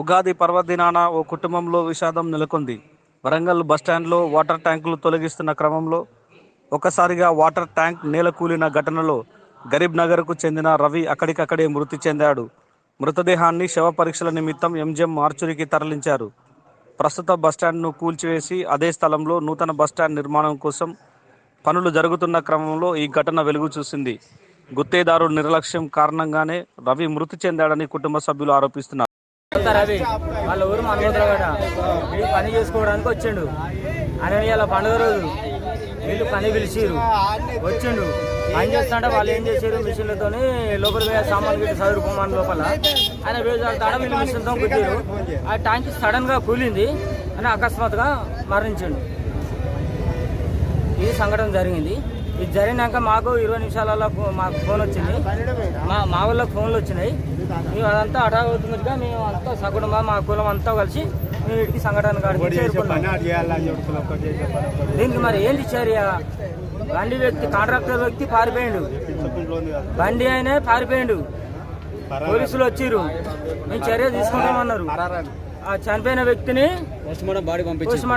ఉగాది పర్వదినాన ఓ కుటుంబంలో విషాదం నెలకొంది. వరంగల్ బస్టాండ్లో వాటర్ ట్యాంకులు తొలగిస్తున్న క్రమంలో ఒక్కసారిగా వాటర్ ట్యాంక్ నేల కూలిన ఘటనలో గరీబ్ నగర్కు చెందిన రవి అక్కడికక్కడే మృతి చెందాడు. మృతదేహాన్ని శవ పరీక్షల నిమిత్తం ఎంజిఎం మార్చురికి తరలించారు. ప్రస్తుత బస్టాండ్ను కూల్చివేసి అదే స్థలంలో నూతన బస్టాండ్ నిర్మాణం కోసం పనులు జరుగుతున్న క్రమంలో ఈ ఘటన వెలుగు చూసింది. గుత్తేదారు నిర్లక్ష్యం కారణంగానే రవి మృతి చెందాడని కుటుంబ సభ్యులు ఆరోపిస్తున్నారు. రవి వాళ్ళ ఊరు మనోద్రగడ వీళ్ళు పని చేసుకోవడానికి వచ్చిండు. ఆయన ఇలా పండుగ రోజు వీళ్ళు పని పిలిచిరు వచ్చిండు. పని చేస్తుంటే వాళ్ళు ఏం చేశారు మిషన్లతో లోపల పోయే సామాన్లు పెట్టి చదువుకోమని లోపల ఆయన వేసి వీళ్ళు మిషన్తో కుట్టారు ఆ ట్యాంక్ సడన్గా కూలింది. అని అకస్మాత్తుగా మరణించిండు. ఈ సంఘటన జరిగింది. ఇది జరిగినాక మాకు ఇరవై నిమిషాలలో ఫో- మాకు ఫోన్ వచ్చింది. మా మా వాళ్ళకి ఫోన్లు వచ్చినాయి. మేము అదంతా అటా అవుతున్నట్టుగా మేము అంతా సకుటుంబం మా కులం అంతా కలిసి మేము వీటికి సంఘటన దీనికి మరి ఏంటి చర్య? బండి వ్యక్తి కాంట్రాక్టర్ వ్యక్తి పారిపోయిండు. బండి ఆయనే పారిపోయిండు. పోలీసులు వచ్చిర్రు. మేము చర్య తీసుకుంటామన్నారు. ఆ చనిపోయిన వ్యక్తిని పోస్ట్ మార్టం బాడీ పంపించి పోస్ట్